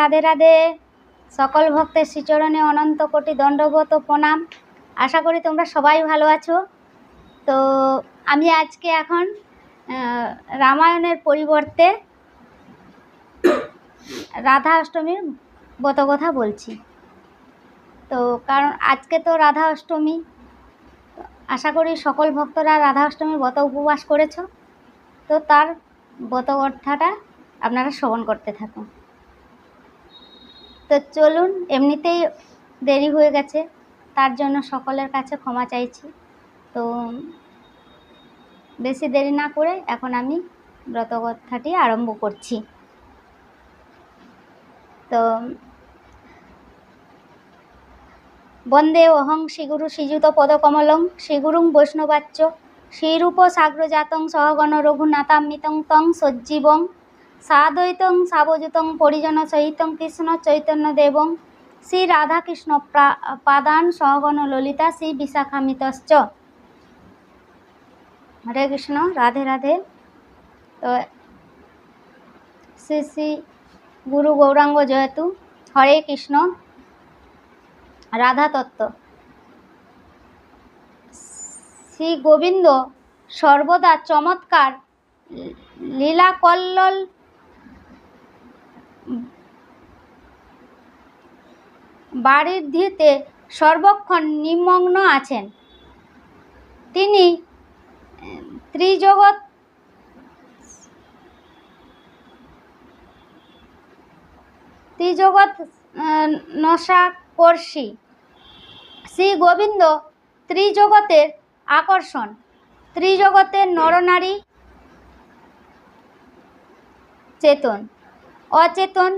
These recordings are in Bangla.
রাধে রাধে। সকল ভক্তের শ্রীচরণে অনন্ত কোটি দণ্ডবত প্রণাম। আশা করি তোমরা সবাই ভালো আছো। তো আমি আজকে এখন রামায়ণের পরিবর্তে রাধা অষ্টমীর ব্রত কথা বলছি। তো কারণ আজকে তো রাধা অষ্টমী আশা করি সকল ভক্তরা রাধা অষ্টমীর ব্রত উপবাস করেছ। তো তার ব্রত কথাটা আপনারা শ্রবণ করতে থাকুন। তো চলুন, এমনিতেই দেরি হয়ে গেছে। তার জন্য সকলের কাছে ক্ষমা চাইছি। তো বেশি দেরি না করে এখন আমি ব্রতকথাটি আরম্ভ করছি। তো বন্দে অহং শ্রীগুরু শ্রীযুত পদকমলং শ্রীগুরুং বৈষ্ণবাচ্য, শ্রীরূপ সাগ্রজাতং সহগণ রঘুনাথামৃতং তং সজ্জীবং। সাদ্বৈতং সাবযুতং, পরিজন সহিতং, কৃষ্ণ চৈতন্য দেবং, শ্রী রাধাকৃষ্ণ পাদান সহগণ ললিতা, শ্রী বিশাখামিতশ্চ। হরে কৃষ্ণ, রাধে রাধে। তো, শ্রী শ্রী গুরু গৌরাঙ্গ জয়তু। হরে কৃষ্ণ, রাধা তত্ত্ব। শ্রী গোবিন্দ সর্বদা চমৎকার লীলা কল্লোল বাড়ির ধিতে সর্বক্ষণ নিমগ্ন আছেন। তিনি ত্রিজগৎ ত্রিজগৎ নশাকর্ষী। শ্রী গোবিন্দ ত্রিজগতের আকর্ষণ। ত্রিজগতের নরনারী চেতন। অচেতন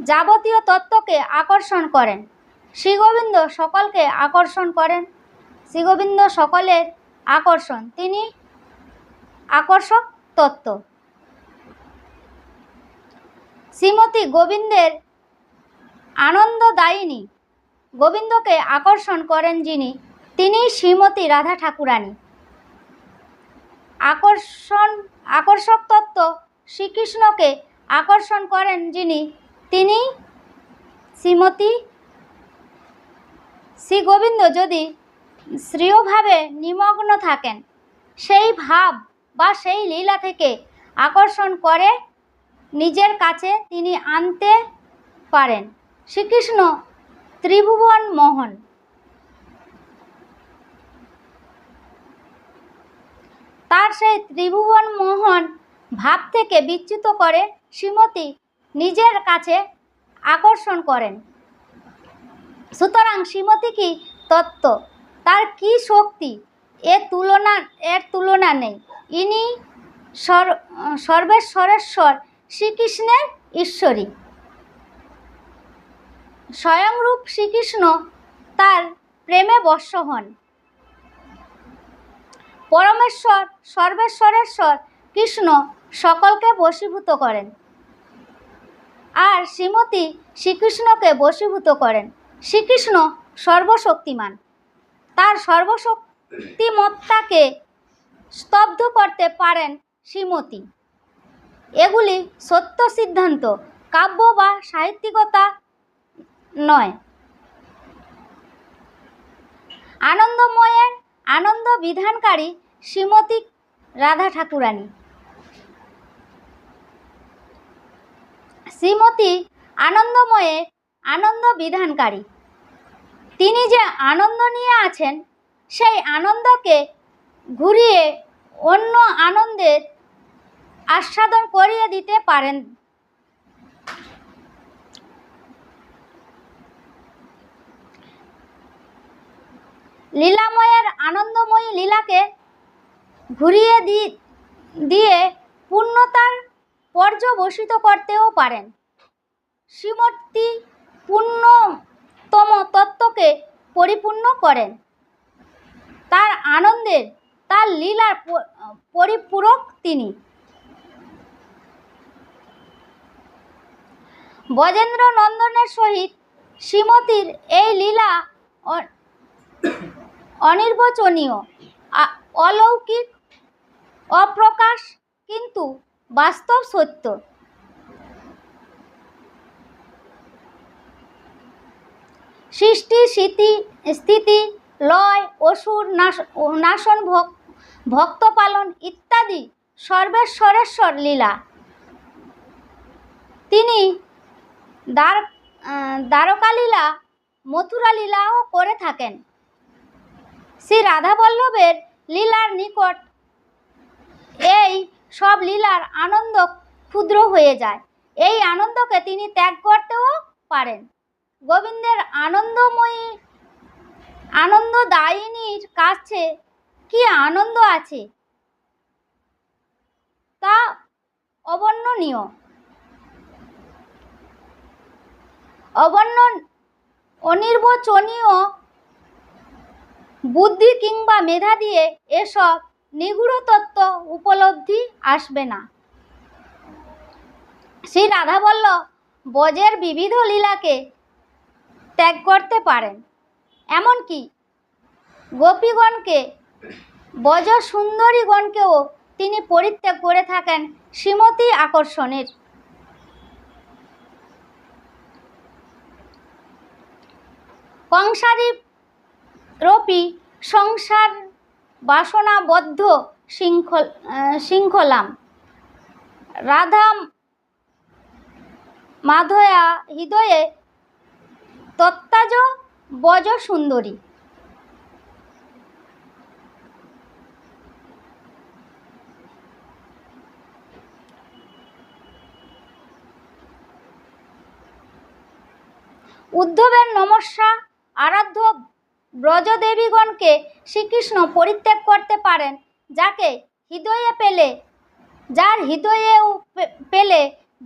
যাবতীয় তত্ত্বকে আকর্ষণ করেন। শ্রীগোবিন্দ সকলকে আকর্ষণ করেন। শ্রীগোবিন্দ সকলের আকর্ষণ। তিনি আকর্ষক তত্ত্ব। শ্রীমতী গোবিন্দের আনন্দদায়িনী গোবিন্দকে আকর্ষণ করেন যিনি। তিনি শ্রীমতী রাধা ঠাকুরানী। আকর্ষণ, আকর্ষক তত্ত্ব শ্রীকৃষ্ণকে আকর্ষণ করেন যিনি। তিনি শ্রীমতী শ্রী গোবিন্দ যদি শ্রীয়ভাবে নিমগ্ন থাকেন, সেই ভাব বা সেই লীলা থেকে আকর্ষণ করে নিজের কাছে তিনি আনতে পারেন। শ্রীকৃষ্ণ ত্রিভুবন মোহন। তার সেই ত্রিভুবন মোহন ভাব থেকে বিচ্যুত করে শ্রীমতী নিজের কাছে আকর্ষণ করেন। সুতরাং শ্রীমতী কি তত্ত্ব? তার কি শক্তি? এর তুলনা এর তুলনা নেই। ইনি সর, সর্বেশ্বরেশ্বর শ্রীকৃষ্ণের ঈশ্বরী। স্বয়ংরূপ শ্রীকৃষ্ণ তার প্রেমে বর্ষ হন। পরমেশ্বর, সর্বেশ্বরেশ্বর কৃষ্ণ সকলকে বশীভূত করেন। আর শ্রীমতী শ্রীকৃষ্ণকে বশীভূত করেন। শ্রীকৃষ্ণ সর্বশক্তিমান। তার সর্বশক্তিমত্তাকে স্তব্ধ করতে পারেন শ্রীমতী। এগুলি সত্য সিদ্ধান্ত, কাব্য বা সাহিত্যিকতা নয়। আনন্দময়ের আনন্দ বিধানকারী শ্রীমতী রাধা ঠাকুরানী শ্রীমতী আনন্দময়ের আনন্দ বিধানকারী তিনি যে আনন্দ নিয়ে আছেন, সেই আনন্দকে ঘুরিয়ে অন্য আনন্দের আস্বাদন করিয়ে দিতে পারেন। লীলাময়ের আনন্দময়ী লীলাকে ঘুরিয়ে দিয়ে পূর্ণতার পর্যবসিত করতেও পারেন। শ্রীমূর্তি পূর্ণতম তত্ত্বকে পরিপূর্ণ করেন। তার আনন্দের, তার লীলার পরিপূরক তিনি। বজেন্দ্র নন্দনের সহিত শ্রীমতীর এই লীলা অনির্বচনীয় অলৌকিক, অপ্রকাশ, কিন্তু বাস্তব সত্য। সৃষ্টি স্মৃতি স্থিতি লয় অসুর নাশ নাশন ভক ভক্ত পালন ইত্যাদি সর্বেশ্বরেশ্বর লীলা। তিনি দ্বার আহ, দ্বারকা লীলা মথুরা লীলাও করে থাকেন। শ্রী রাধাবল্লভের লীলার নিকট এই সব লীলার আনন্দ ক্ষুদ্র হয়ে যায়। এই আনন্দকে তিনি ত্যাগ করতেও পারেন। গোবিন্দের আনন্দময়ী, আনন্দদায়িনীর কাছে কি আনন্দ আছে? তা অবর্ণনীয়। অবর্ণ অনির্বচনীয় বুদ্ধি কিংবা মেধা দিয়ে এসব নিগূঢ় তত্ত্ব উপলব্ধি আসবে না। শ্রী রাধা বলল বজের বিবিধ লীলাকে ত্যাগ করতে পারেন। এমনকি গোপীগণকে বজ সুন্দরীগণকেও তিনি পরিত্যাগ করে থাকেন শ্রীমতী আকর্ষণের। কংসারী রপি সংসার বাসনাবদ্ধ শৃঙ্খল শৃঙ্খলাম। রাধা মাধয়া হৃদয়ে তত্তাজ বজ সুন্দরী। উদ্ধবের নমস্যা আরাধ্য ব্রজদেবীগণকে শ্রীকৃষ্ণ পরিত্যাগ করতে পারেন, যাকে হৃদয়ে পেলে, যার হৃদয়েও পেলে,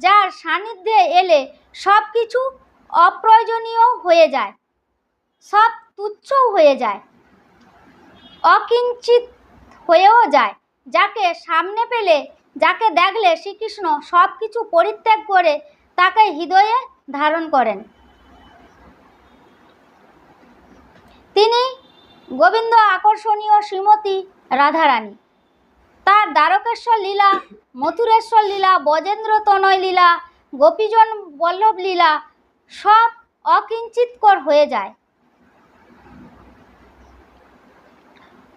যার সান্নিধ্যে এলে সব কিছু অপ্রয়োজনীয় হয়ে যায়, সব তুচ্ছও হয়ে যায়, অকিঞ্চিত হয়েও যায়, যাকে সামনে পেলে, যাকে দেখলে শ্রীকৃষ্ণ সব কিছু পরিত্যাগ করে তাকে হৃদয়ে ধারণ করেন। তিনি গোবিন্দ আকর্ষণীয় শ্রীমতী রাধারানী। তার দ্বারকেশ্বর লীলা, মথুরেশ্বর লীলা, বজেন্দ্র তনয় লীলা, গোপীজন বল্লভ লীলা সব অকিঞ্চিতকর হয়ে যায়।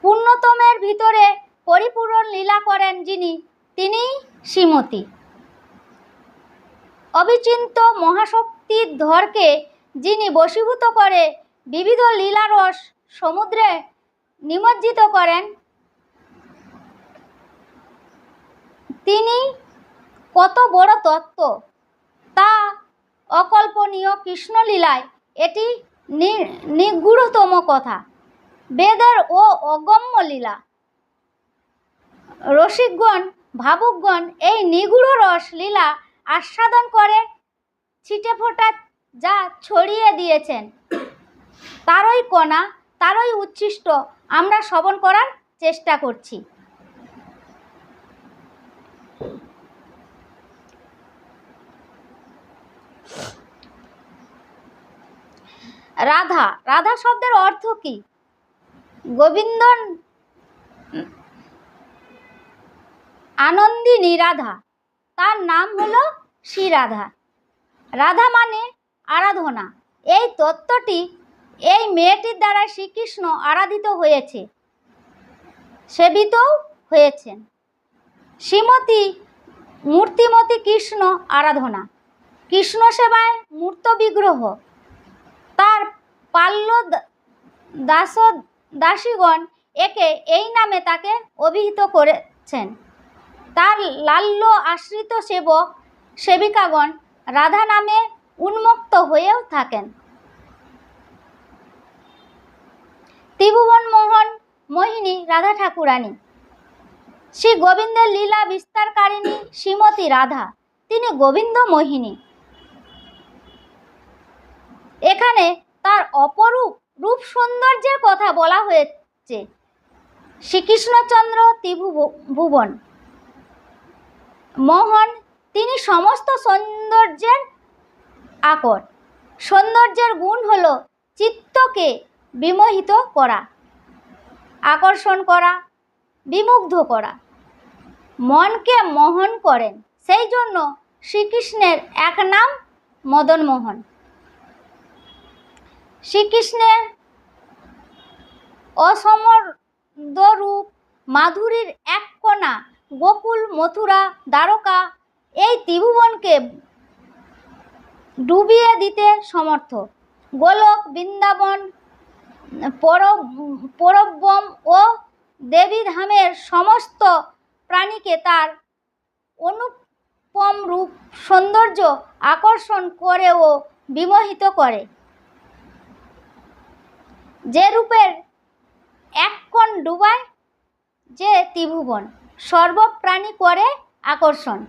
পূর্ণতমের ভিতরে পরিপূরণ লীলা করেন যিনি তিনিই শ্রীমতী। অবিচিন্ত মহাশক্তির ধরকে যিনি বশীভূত করে বিবিধ লীলারস সমুদ্রে নিমজ্জিত করেন। তিনি কত বড় তত্ত্ব, তা অকল্পনীয় কৃষ্ণলীলায় এটি নিগূঢ়তম কথা। বেদের ও অগম্য লীলা। রসিকগণ, ভাবুকগণ এই নিগূঢ় রস লীলা আস্বাদন করে ছিটে ফোটা যা ছড়িয়ে দিয়েছেন। তারই কণা, তারই উচ্ছিষ্ট আমরা শ্রবণ করার চেষ্টা করছি। রাধা রাধা শব্দের অর্থ কি? গোবিন্দ আনন্দিনী রাধা, তার নাম হলো শ্রী রাধা রাধা মানে আরাধনা। এই তত্ত্বটি এই মেয়েটির দ্বারা শ্রীকৃষ্ণ আরাধিত হয়েছে সেবিতও হয়েছেন। শ্রীমতী মূর্তিমতী কৃষ্ণ আরাধনা, কৃষ্ণ সেবায় মূর্ত বিগ্রহ। তার পাল্য দাস, দাসীগণ একে এই নামে তাকে অভিহিত করেছেন। তার লাল্য আশ্রিত সেবক, সেবিকাগণ রাধা নামে উন্মুক্ত হয়েও থাকেন। ত্রিভুবন মোহন, মোহিনী, রাধা ঠাকুরানী। শ্রী গোবিন্দের লীলা বিস্তারকারিণী শ্রীমতী রাধা, তিনি গোবিন্দ মোহিনী। এখানে তার অপরূপ রূপ সৌন্দর্যের কথা বলা হয়েছে। শ্রীকৃষ্ণচন্দ্র ত্রিভুবন। মোহন, তিনি সমস্ত সৌন্দর্যের আকর। সৌন্দর্যের গুণ হল চিত্তকে বিমোহিত করা, আকর্ষণ করা, বিমুগ্ধ করা। মনকে মোহন করেন, সেই জন্য শ্রীকৃষ্ণের এক নাম মদন মোহন শ্রীকৃষ্ণের অসমরূপ মাধুরীর এক কণা গোকুল মথুরা দ্বারকা এই ত্রিভুবনকে ডুবিয়ে দিতে সমর্থ। গোলক বৃন্দাবন পরব পরব্বম ও দেবীধামের সমস্ত প্রাণীকে তার অনুপম রূপ সৌন্দর্য আকর্ষণ করে ও বিমোহিত করে। যে রূপের এক কোণ ডুবায়, যে ত্রিভুবন সর্বপ্রাণী করে আকর্ষণ।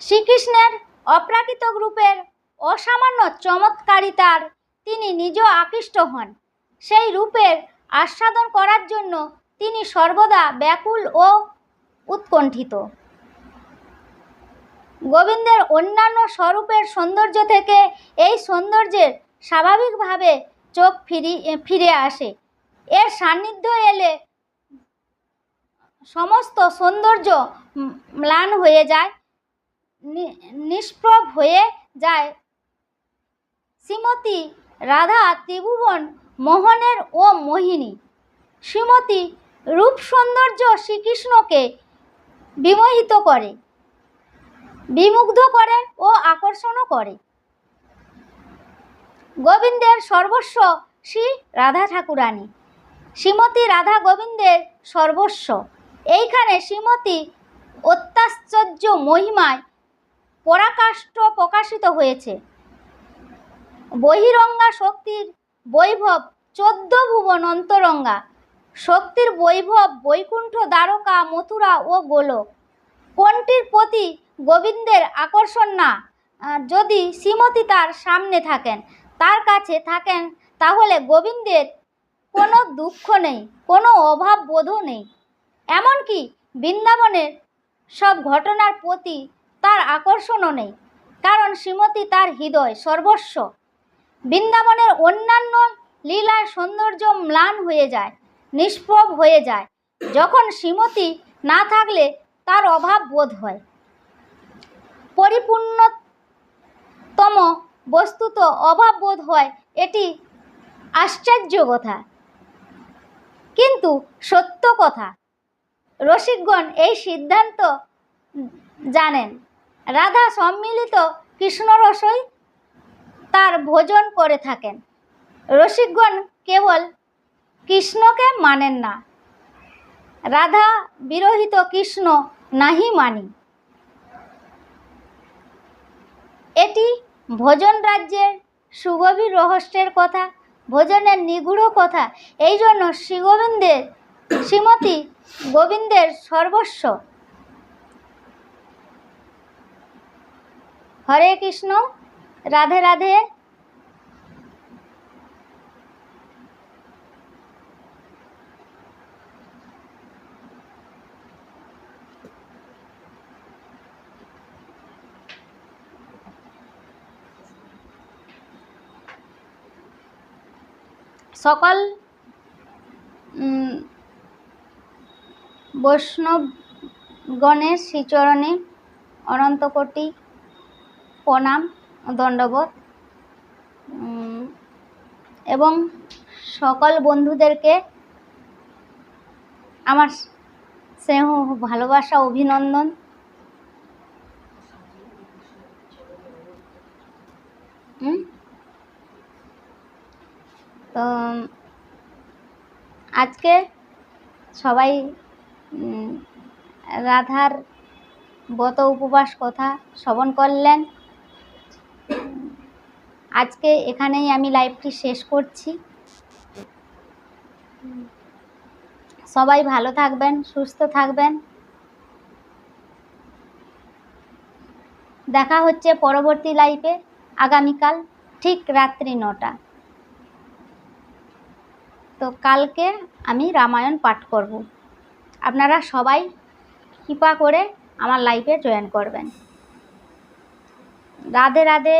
শ্রীকৃষ্ণের অপ্রাকৃত রূপের অসামান্য চমৎকারিতার তিনি নিজ আকৃষ্ট হন। সেই রূপের আস্বাদন করার জন্য তিনি সর্বদা ব্যাকুল ও উৎকণ্ঠিত। গোবিন্দের অন্যান্য স্বরূপের সৌন্দর্য থেকে এই সৌন্দর্যের স্বাভাবিকভাবে চোখ ফিরি, ফিরে আসে। এর সান্নিধ্য এলে সমস্ত সৌন্দর্য ম্লান হয়ে যায় নিষ্প্রভ হয়ে যায় শ্রীমতী রাধা ত্রিভুবন মোহনের ও মোহিনী। শ্রীমতী রূপ সৌন্দর্য শ্রীকৃষ্ণকে বিমোহিত করে, বিমুগ্ধ করে ও আকর্ষণও করে। গোবিন্দের সর্বস্ব শ্রী রাধা ঠাকুরানী। শ্রীমতী রাধা গোবিন্দের সর্বস্ব। এইখানে শ্রীমতী অত্যাশ্চর্য মহিমায় পরাকাষ্ঠ প্রকাশিত হয়েছে। বহিরঙ্গা শক্তির বৈভব, চোদ্দ ভুবন অন্তরঙ্গা। শক্তির বৈভব, বৈকুণ্ঠ দ্বারকা, মথুরা ও গোলক। কোনটির প্রতি গোবিন্দের আকর্ষণ না? যদি শ্রীমতী তার সামনে থাকেন, তার কাছে থাকেন, তাহলে গোবিন্দের কোনো দুঃখ নেই, কোনো অভাব বোধও নেই। এমনকি বৃন্দাবনের সব ঘটনার প্রতি তার আকর্ষণও নেই, কারণ শ্রীমতী তার হৃদয় সর্বস্ব। বৃন্দাবনের অন্যান্য লীলার সৌন্দর্য ম্লান হয়ে যায়, নিষ্প্রভ হয়ে যায়। যখন শ্রীমতী না থাকলে তার অভাব বোধ হয়। পরিপূর্ণতম বস্তুত অভাব বোধ হয়, এটি আশ্চর্য কথা। কিন্তু সত্য কথা, রসিকগণ এই সিদ্ধান্ত জানেন। রাধা সম্মিলিত কৃষ্ণরসই তার ভোজন করে থাকেন। রসিকগণ কেবল কৃষ্ণকে মানেন না। রাধা বিরহিত কৃষ্ণ নাহি মানি। এটি ভোজন রাজ্যের সুগভীর রহস্যের কথা, ভোজনের নিগূঢ় কথা। এই জন্য শ্রীগোবিন্দের, শ্রীমতী গোবিন্দের সর্বস্ব। হরে কৃষ্ণ। রাধে রাধে। সকল বৈষ্ণবগণের শ্রীচরণে অনন্তকোটি প্রণাম। দণ্ডবোধ। এবং সকল বন্ধুদেরকে আমার স্নেহ, ভালোবাসা, অভিনন্দন। তো, আজকে সবাই রাধার ব্রত উপবাস কথা শ্রবণ করলেন। আজকে এখানেই আমি লাইভটি শেষ করছি। সবাই ভালো থাকবেন, সুস্থ থাকবেন। দেখা হচ্ছে পরবর্তী লাইভে আগামীকাল ঠিক রাত্রি নটা। তো কালকে আমি রামায়ণ পাঠ করব। আপনারা সবাই কৃপা করে আমার লাইফে জয়েন করবেন। রাধে রাধে।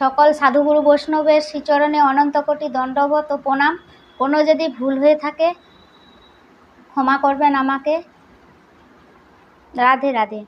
সকল সাধুগুরু বৈষ্ণবের শ্রীচরণে অনন্ত কোটি দণ্ডবত ও প্রণাম। কোনো যদি ভুল হয়ে থাকে, ক্ষমা করবেন আমাকে। রাধে রাধে।